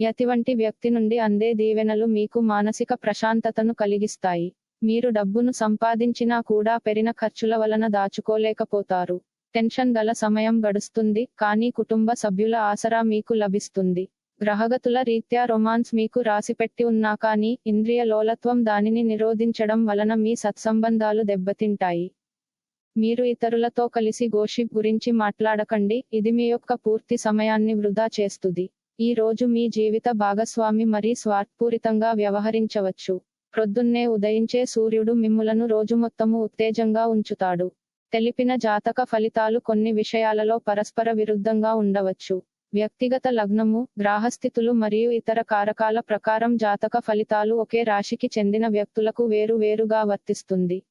ఎటువంటి వ్యక్తి నుండి అందే దీవెనలు మీకు మానసిక ప్రశాంతతను కలిగిస్తాయి. మీరు డబ్బును సంపాదించినా కూడా పెరిన ఖర్చుల వలన దాచుకోలేకపోతారు. టెన్షన్ గల సమయం గడుస్తుంది కానీ కుటుంబ సభ్యుల ఆసరా మీకు లభిస్తుంది. గ్రహగతుల రీత్యా రొమాన్స్ మీకు రాసిపెట్టి ఉన్నా కానీ ఇంద్రియ లోలత్వం దానిని నిరోధించడం వలన మీ సత్సంబంధాలు దెబ్బతింటాయి. మీరు ఇతరులతో కలిసి గోషిప్ గురించి మాట్లాడకండి ఇది మీ యొక్క పూర్తి సమయాన్ని వృధా చేస్తుంది. ఈ రోజు మీ జీవిత భాగస్వామి మరీ స్వార్థపూరితంగా వ్యవహరించవచ్చు. ప్రొద్దున్నే ఉదయించే సూర్యుడు మిమ్ములను రోజు మొత్తము ఉత్తేజంగా ఉంచుతాడు. తెలిపిన జాతక ఫలితాలు కొన్ని విషయాలలో పరస్పర విరుద్ధంగా ఉండవచ్చు. వ్యక్తిగత లగ్నము గ్రాహస్థితులు మరియు ఇతర కారకాల ప్రకారం జాతక ఫలితాలు ఒకే రాశికి చెందిన వ్యక్తులకు వేరు వేరుగా వర్తిస్తుంది.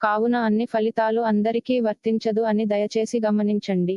కావున అన్ని ఫలితాలు అందరికీ వర్తించదు అని దయచేసి గమనించండి.